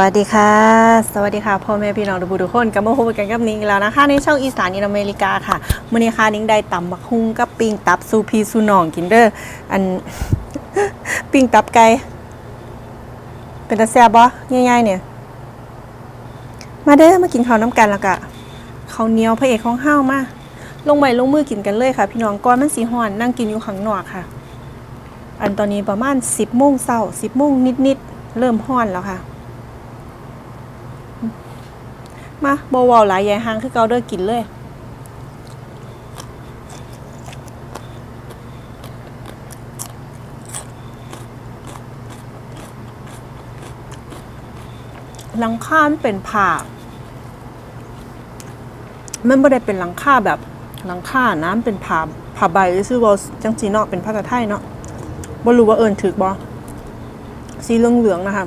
วัสดีค่ะ สวัสดีค่ะพ่อแม่พี่น้องทุกผู้ทุกคนกลับมาพบกันกับนิ้งอีกแล้วนะคะในช่องอีสานอินอเมริกาค่ะมื่อนี้ค่ะนิ้งได้ตำบักฮุ่งกับปิ้งตับซูพีซูนองกินเด้ออันปิ้งตับไก่เป็นตาแซ่บบ่ง่ายๆเนี่ย มาเด้อมากินข้าวน้ำกันแล้วก็ข้าวเหนียวพระเอกของห้าวมาลงใหม่ลงมือกินกันเลยค่ะ พี่น้องก่อนมันสีห่อนนั่งกินอยู่ข้างนอกค่ะ อันตอนนี้ประมาณ10โมงเช้า10โมงนิดๆเริ่มห่อนแล้วค่ะ มาบวาหลายยายหางคือเกาเด้อกินเลย หลังคามันเป็นผ้ามันไม่ได้เป็นหลังคาแบบหลังคาน้ำเป็นผ้าผ้าใบซื่อว่าจังสีเนาะเป็นภาษาไทยเนาะบ่รู้ว่าเอิญถึกบ่สีเหลืองๆนะคะ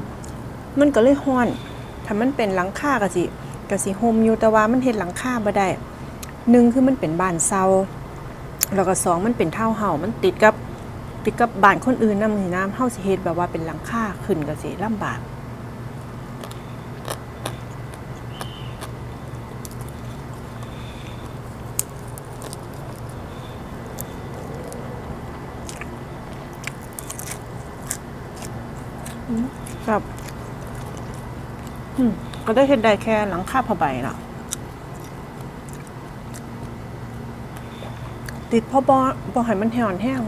มันก็เลยห้อนถ้ามันเป็นหลังคากะสิ กะสิโฮมอยู่แต่ว่ามันเฮ็ดหลังคาบ่ได้หนึ่งคือมันเป็นบ้านเซาแล้วก็สองมันเป็นเท่าเฮามันติดกับติดกับบ้านคนอื่นน้ำนี่น้ำเฮาสิเฮ็ดแบบว่าเป็นหลังคาขึ้นก็สิลำบากครับ อืม ก็ได้เห็นได้แค่หลังคาผ้าใบเนาะติดพอบอบอให้มันแห้งแห้ง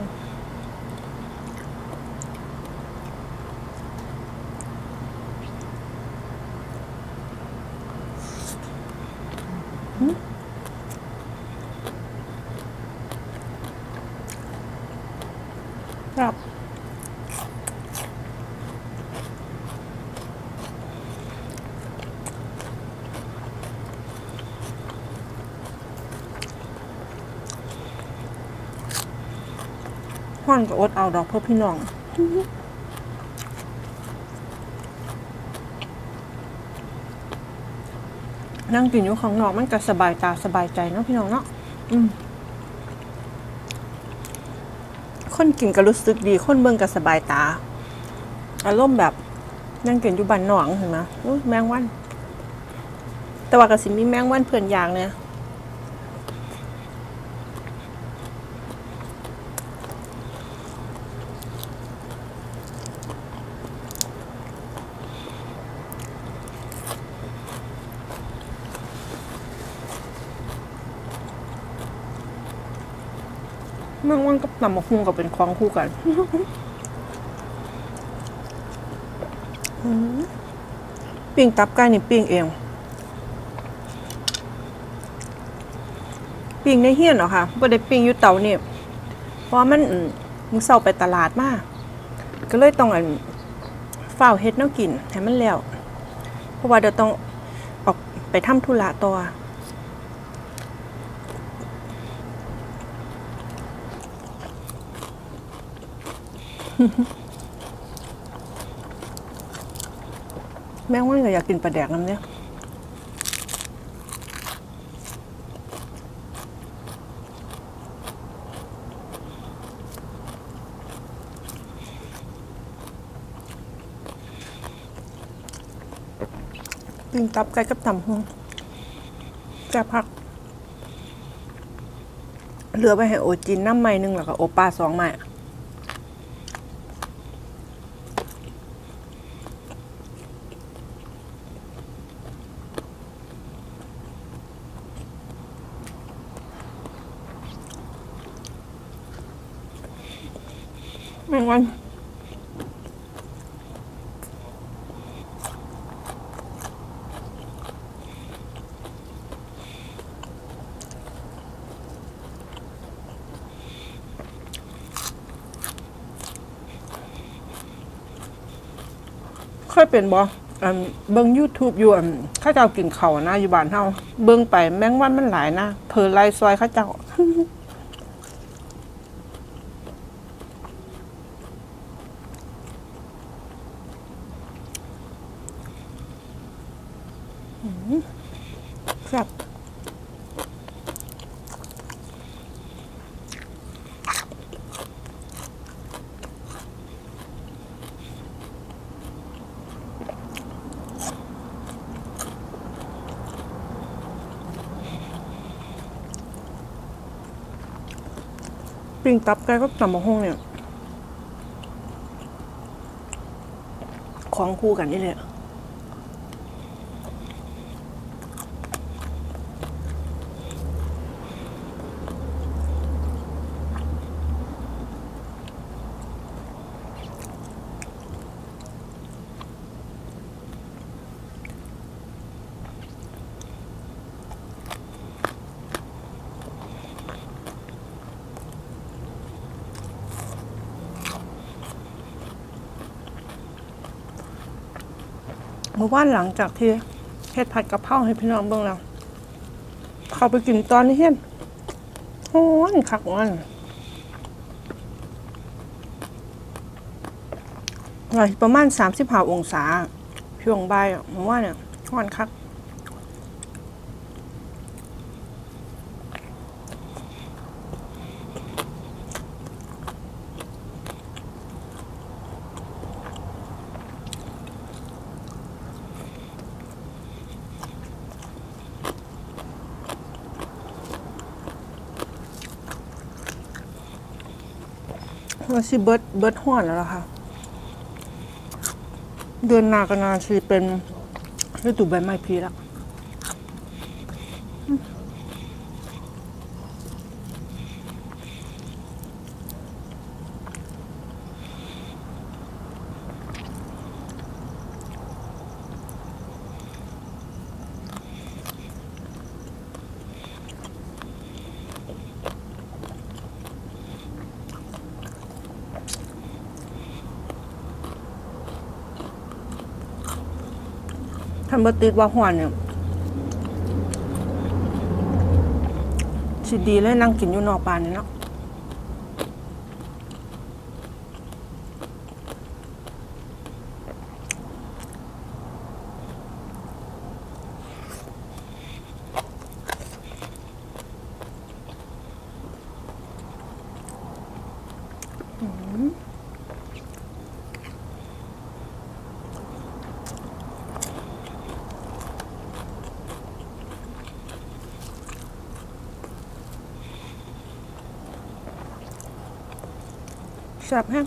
ห้อนก็อดเอาดอกเพื่อพี่น้องนั่งกินอยู่ข้างนอกมันก็สบายตาสบายใจเนาะพี่น้องเนาะอืมคนกินก็รู้สึกดี คนเบิ่งก็สบายตา อารมณ์แบบนั่งกินอยู่บ้านนอกเห็นไหมแมงวัน แต่ว่าก็สิมีแมงวันเพื่อนอย่างเนี่ย แมงวันกับตำมะฮุงก็เป็นคล้องคู่กันปิ้งตับไก่นี่ปิ้งเองปิ้งในเฮียนเหรอคะไม่ได้ปิ้งอยู่เตาเนี่ยเพราะมันมึงเศร้าไปตลาดมาก ก็เลยต้องอันฝ้าเฮ็ดแน้กินให้มันแล้ว เพราะว่าเดี๋ยวต้องออกไปทำธุระต่อ แม่งวันก็อยากกินปลาแดกน้ำเนี่ยปิ้งตับไก่กับตำหงแซ่พัก เหลือไปให้โอจินน้ำไม้หนึงแล้วก็โอปลาสองไม้ แม่งวันเคยเป็นบอันเบิ่ง YouTube อยู่อันเข้าเจ้ากินเขานะอยู่บ้านเฮาเบิ่งไปแมงวันมันหลายนะเพอไล่ซอยข้าเจ้า ครับปิ้งตับแก่กับตำห้องเนี่ย ของคู่กันนี่เลย เมื่อวานหลังจากที่เฮ็ดผัดกะเพราให้พี่น้องเบิ่งแล้วเขาไปกินตอนนี้เห็นโอ้ยคักวันอะไรประมาณสามสิบห้าองศาช่วงบ่ายอะผมว่าเนี่ยห้อนคัก ว่าสิเบิร์ดเบิร์ดห้อนแล้วล่ะค่ะ เดือนหนากันนาชีเป็นฤดูใบไม้ผลิแล้ว ท่านบติดว่าห้อนเนี่ยสิดีเลยนั่งกินอยู่นอกบ้านนี่เนาะแซ่บแห้ง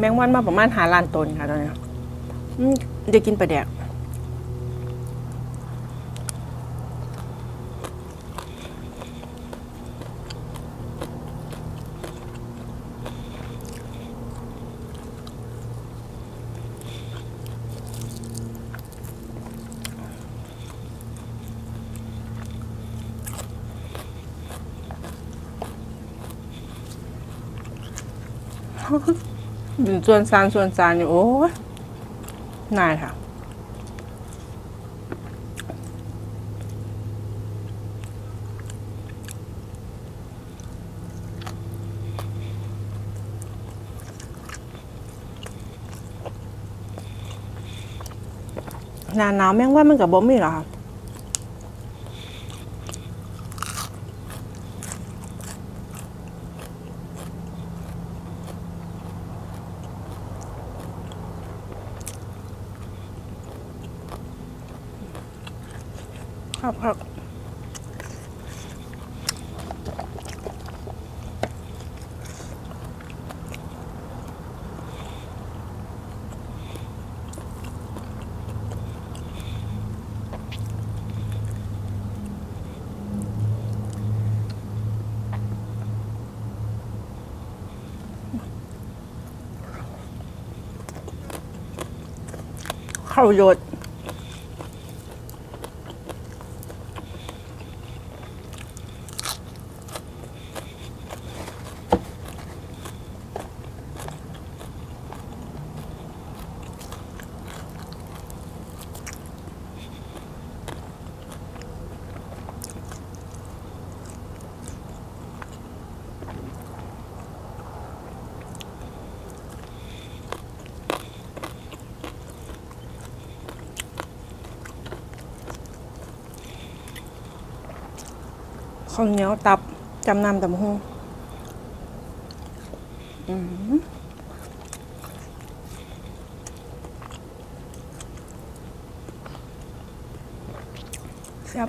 แมงวันมาประมาณหาล้านตนค่ะตอนนี้เดี๋ยวกินปลาแดก อยู่ส่วนซานส่วนซานอยู่ โอ้ยนายค่ะหนาหนาวแม่งว่ามันกับบ่มีเหรอคะ ครับครับข้าวโยด ข้าวเหนียวตับจำนำตำหงอืมแซ่บ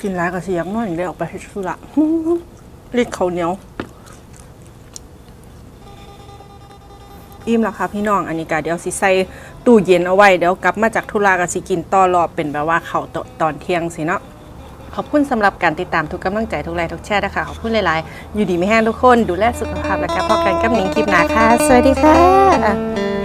กินหลายกระเสียงน้อยได้ออกไปเฮ็ดธุระรีดข้าวเหนียว อิ่มแล้วค่ะพี่น้อง อันนี้ก็เดี๋ยวสิใส่ ตู้เย็นเอาไว้เดี๋ยวกลับมาจากธุระก็สิกินต่อรอบเป็นแบบว่าเขาตอนเที่ยงสิเนาะขอบคุณสำหรับการติดตามทุกกำลังใจทุกไลค์ทุกแชร์นะคะขอบคุณหลายๆ อยู่ดีไม่แห้งทุกคน ดูแลสุขภาพและการพอกันกับหนิงคลิปหนาค่ะ สวัสดีค่ะ